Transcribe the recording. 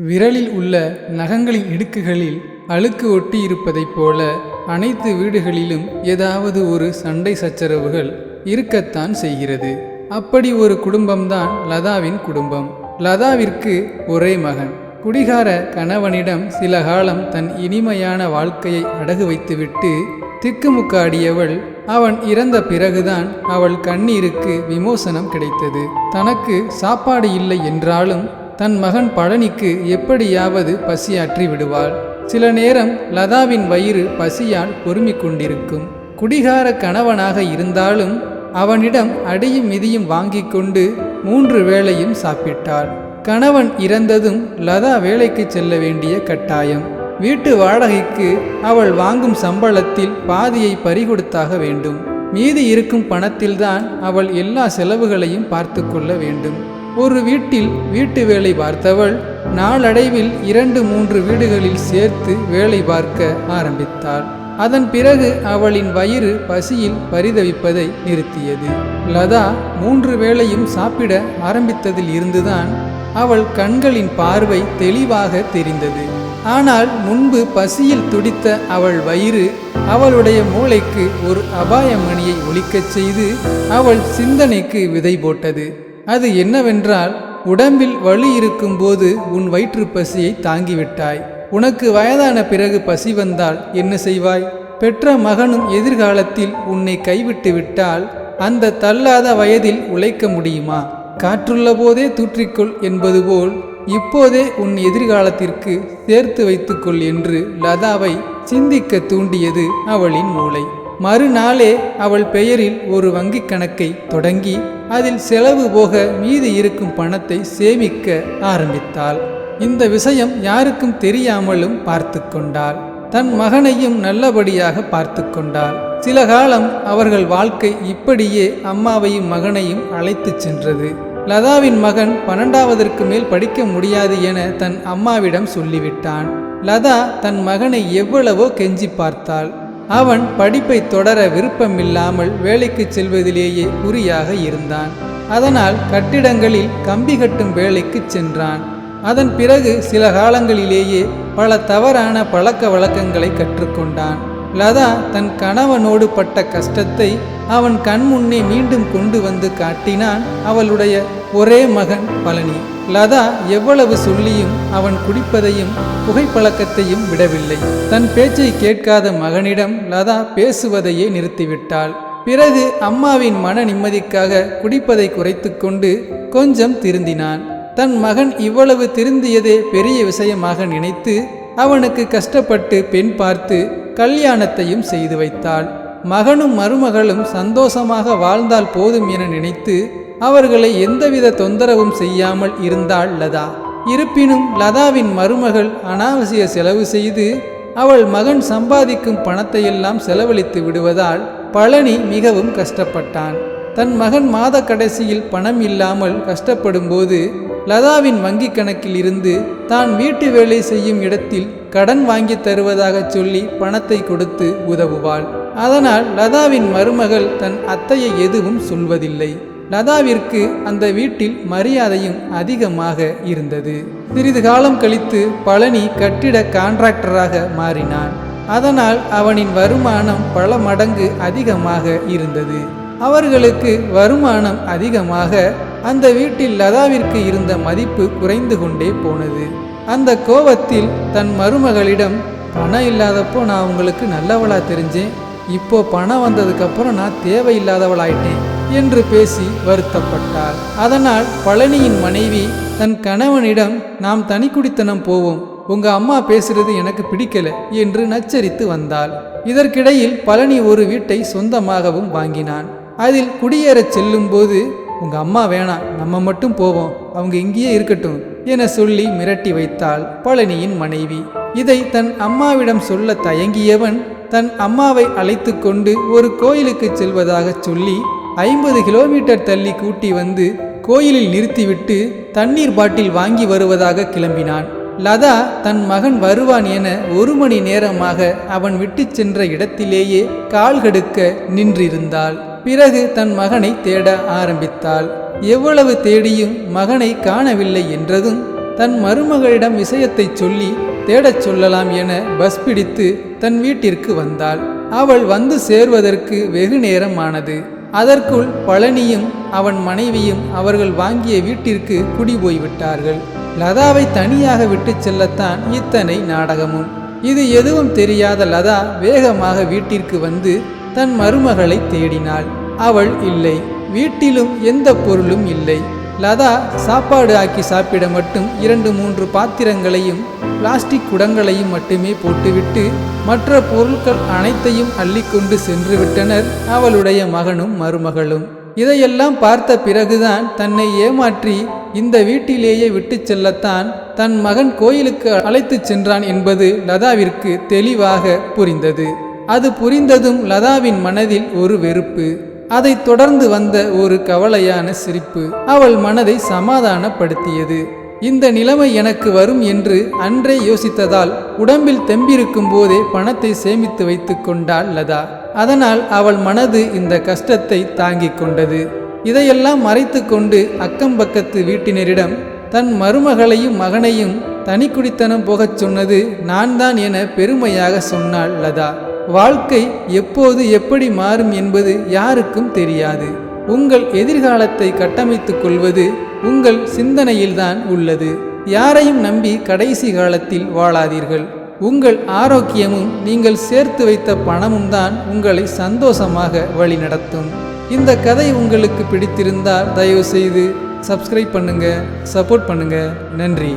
விரலில் உள்ள நகங்களின் இடுக்குகளில் அழுக்கு ஒட்டி இருப்பதைப் போல அனைத்து வீடுகளிலும் ஏதாவது ஒரு சண்டை சச்சரவுகள் இருக்கத்தான் செய்கிறது. அப்படி ஒரு குடும்பம்தான் லதாவின் குடும்பம். லதாவிற்கு ஒரே மகன். குடிகார கணவனிடம் சில காலம் தன் இனிமையான வாழ்க்கையை அடகு வைத்துவிட்டு திக்குமுக்காடியவள் அவன் இறந்த பிறகுதான் அவள் கண்ணீருக்கு விமோசனம் கிடைத்தது. தனக்கு சாப்பாடு இல்லை என்றாலும் தன் மகன் பழனிக்கு எப்படியாவது பசியாற்றி விடுவாள். சில நேரம் லதாவின் வயிறு பசியால் பொறுமிக் கொண்டிருக்கும். குடிகார கணவனாக இருந்தாலும் அவனிடம் அடியும் மிதியும் வாங்கி கொண்டு மூன்று வேளையும் சாப்பிட்டாள். கணவன் இறந்ததும் லதா வேலைக்கு செல்ல வேண்டிய கட்டாயம். வீட்டு வாடகைக்கு அவள் வாங்கும் சம்பளத்தில் பாதியை பறிகொடுத்தாக வேண்டும். மீதி இருக்கும் பணத்தில்தான் அவள் எல்லா செலவுகளையும் பார்த்து கொள்ள வேண்டும். ஒரு வீட்டில் வீட்டு வேலை பார்த்தவள் நாளடைவில் இரண்டு மூன்று வீடுகளில் சேர்த்து வேலை பார்க்க ஆரம்பித்தாள். அதன் பிறகு அவளின் வயிறு பசியில் பரிதவிப்பதை நிறுத்தியது. லதா மூன்று வேளையும் சாப்பிட ஆரம்பித்ததில் இருந்துதான் அவள் கண்களின் பார்வை தெளிவாக தெரிந்தது. ஆனால் முன்பு பசியில் துடித்த அவள் வயிறு அவளுடைய மூளைக்கு ஒரு அபாய மணியை ஒழிக்கச் செய்து அவள் சிந்தனைக்கு விதை போட்டது. அது என்னவென்றால் உடம்பில் வலி இருக்கும்போது உன் வயிற்று பசியை தாங்கிவிட்டாய். உனக்கு வயதான பிறகு பசி வந்தால் என்ன செய்வாய்? பெற்ற மகனும் எதிர்காலத்தில் உன்னை கைவிட்டு விட்டால் அந்த தள்ளாத வயதில் உழைக்க முடியுமா? காற்றுள்ள போதே தூற்றிக்கொள் என்பது போல் இப்போதே உன் எதிர்காலத்திற்கு சேர்த்து வைத்துக்கொள் என்று லதாவை சிந்திக்க தூண்டியது அவளின் மூளை. மறுநாளே அவள் பெயரில் ஒரு வங்கிக் கணக்கை தொடங்கி அதில் செலவு போக மீதி இருக்கும் பணத்தை சேமிக்க ஆரம்பித்தாள். இந்த விஷயம் யாருக்கும் தெரியாமலும் பார்த்து கொண்டாள். தன் மகனையும் நல்லபடியாக பார்த்து கொண்டாள். சில காலம் அவர்கள் வாழ்க்கை இப்படியே அம்மாவையும் மகனையும் அழைத்துச் சென்றது. லதாவின் மகன் பன்னெண்டாவதற்கு மேல் படிக்க முடியாது என தன் அம்மாவிடம் சொல்லிவிட்டான். லதா தன் மகனை எவ்வளவோ கெஞ்சி பார்த்தாள். அவன் படிப்பை தொடர விருப்பமில்லாமல் வேலைக்கு செல்வதிலேயே குறியாக இருந்தான். அதனால் கட்டிடங்களில் கம்பி கட்டும் வேலைக்கு சென்றான். அதன் பிறகு சில காலங்களிலேயே பல தவறான பழக்க வழக்கங்களை கற்றுக்கொண்டான். லதா தன் கணவனோடு பட்ட கஷ்டத்தை அவன் கண் முன்னே மீண்டும் கொண்டு வந்து காட்டினான் அவளுடைய ஒரே மகன் பழனி. லதா எவ்வளவு சொல்லியும் அவன் குடிப்பதையும் புகைப்பழக்கத்தையும் விடவில்லை. தன் பேச்சை கேட்காத மகனிடம் லதா பேசுவதையே நிறுத்திவிட்டாள். பிறகு அம்மாவின் மன நிம்மதிக்காக குடிப்பதை குறைத்து கொண்டு கொஞ்சம் திருந்தினான். தன் மகன் இவ்வளவு திருந்தியதே பெரிய விஷயமாக நினைத்து அவனுக்கு கஷ்டப்பட்டு பெண் பார்த்து கல்யாணத்தையும் செய்து வைத்தாள். மகனும் மருமகளும் சந்தோஷமாக வாழ்ந்தால் போதும் என நினைத்து அவர்களை எந்தவித தொந்தரவும் செய்யாமல் இருந்தாள் லதா. இருப்பினும் லதாவின் மருமகள் அனாவசிய செலவு செய்து அவள் மகன் சம்பாதிக்கும் பணத்தையெல்லாம் செலவழித்து விடுவதால் பழனி மிகவும் கஷ்டப்பட்டான். தன் மகன் மாத கடைசியில் பணம் இல்லாமல் கஷ்டப்படும்போது லதாவின் வங்கி கணக்கில் இருந்து தான் வீட்டு வேலை செய்யும் இடத்தில் கடன் வாங்கி தருவதாக சொல்லி பணத்தை கொடுத்து உதவுவாள். அதனால் லதாவின் மருமகள் தன் அத்தையை எதுவும் சொல்வதில்லை. லதாவிற்கு அந்த வீட்டில் மரியாதையும் அதிகமாக இருந்தது. சிறிது காலம் கழித்து பழனி கட்டிட கான்ட்ராக்டராக மாறினான். அதனால் அவனின் வருமானம் பல மடங்கு அதிகமாக இருந்தது. அவர்களுக்கு வருமானம் அதிகமாக அந்த வீட்டில் லதாவிற்கு இருந்த மதிப்பு குறைந்து கொண்டே போனது. அந்த கோபத்தில் தன் மருமகளிடம் பணம் இல்லாதப்போ நான் உங்களுக்கு நல்லவளா தெரிஞ்சேன். இப்போ பணம் வந்ததுக்கப்புறம் நான் தேவையில்லாதவளாயிட்டேன் என்று பேசி வருத்தப்பட்டார். அதனால் பழனியின் மனைவி தன் கணவனிடம் நாம் தனிக்குடித்தனம் போவோம். உங்க அம்மா பேசுறது எனக்கு பிடிக்கல என்று நச்சரித்து வந்தாள். இதற்கிடையில் பழனி ஒரு வீட்டை சொந்தமாகவும் வாங்கினான். அதில் குடியேறச் செல்லும்போது உங்கள் அம்மா வேணாம் நம்ம மட்டும் போவோம் அவங்க இங்கேயே இருக்கட்டும் என சொல்லி மிரட்டி வைத்தாள் பழனியின் மனைவி. இதை தன் அம்மாவிடம் சொல்ல தயங்கியவன் தன் அம்மாவை அழைத்து கொண்டு ஒரு கோயிலுக்கு செல்வதாக சொல்லி ஐம்பது கிலோமீட்டர் தள்ளி கூட்டி வந்து கோயிலில் நிறுத்திவிட்டு தண்ணீர் பாட்டில் வாங்கி வருவதாக கிளம்பினான். லதா தன் மகன் வருவான் என ஒரு மணி நேரமாக அவன் விட்டு சென்ற இடத்திலேயே கால் கடுக்க நின்றிருந்தாள். பிறகு தன் மகனை தேட ஆரம்பித்தாள். எவ்வளவு தேடியும் மகனை காணவில்லை என்றதும் தன் மருமகளிடம் விஷயத்தை சொல்லி தேடச் சொல்லலாம் என பஸ் பிடித்து தன் வீட்டிற்கு வந்தாள். அவள் வந்து சேர்வதற்கு வெகு நேரம் ஆனது அதற்குள் பழனியும் அவன் மனைவியும் அவர்கள் வாங்கிய வீட்டிற்கு குடி போய்விட்டார்கள் லதாவை தனியாக விட்டுச் செல்லத்தான் இத்தனை நாடகமும். இது எதுவும் தெரியாத லதா வேகமாக வீட்டிற்கு வந்து தன் மருமகளை தேடினாள். அவள் இல்லை வீட்டிலும் எந்த பொருளும் இல்லை. லதா சாப்பாடு ஆக்கி சாப்பிட மட்டும் இரண்டு மூன்று பாத்திரங்களையும் பிளாஸ்டிக் குடங்களையும் மட்டுமே போட்டுவிட்டு மற்ற பொருட்கள் அனைத்தையும் அள்ளிக்கொண்டு சென்று விட்டனர் அவளுடைய மகனும் மருமகளும். இதையெல்லாம் பார்த்த பிறகுதான் தன்னை ஏமாற்றி இந்த வீட்டிலேயே விட்டு செல்லத்தான் தன் மகன் கோயிலுக்கு அழைத்துச் சென்றான் என்பது லதாவிற்கு தெளிவாக புரிந்தது. அது புரிந்ததும் லதாவின் மனதில் ஒரு வெறுப்பு. அதைத் தொடர்ந்து வந்த ஒரு கவலையான சிரிப்பு. அவள் மனதை சமாதானப்படுத்தியது. இந்த நிலைமை எனக்கு வரும் என்று அன்றே யோசித்ததால் உடம்பில் தெம்பிருக்கும் போதே பணத்தை சேமித்து வைத்து கொண்டாள் லதா. அதனால் அவள் மனது இந்த கஷ்டத்தை தாங்கிக் கொண்டது. இதையெல்லாம் மறைத்து கொண்டு அக்கம் பக்கத்து வீட்டினரிடம் தன் மருமகளையும் மகனையும் தனி குடித்தனம் போகச் சொன்னது நான் தான் என பெருமையாக சொன்னாள் லதா. வாழ்க்கை எப்போது எப்படி மாறும் என்பது யாருக்கும் தெரியாது. உங்கள் எதிர்காலத்தை கட்டமைத்துக் கொள்வது உங்கள் சிந்தனையில்தான் உள்ளது. யாரையும் நம்பி கடைசி காலத்தில் வாழாதீர்கள். உங்கள் ஆரோக்கியமும் நீங்கள் சேர்த்து வைத்த பணமும் தான் உங்களை சந்தோஷமாக வழிநடத்தும் இந்த கதை உங்களுக்கு பிடித்திருந்தால் தயவுசெய்து சப்ஸ்கிரைப் பண்ணுங்கள் சப்போர்ட் பண்ணுங்கள் நன்றி.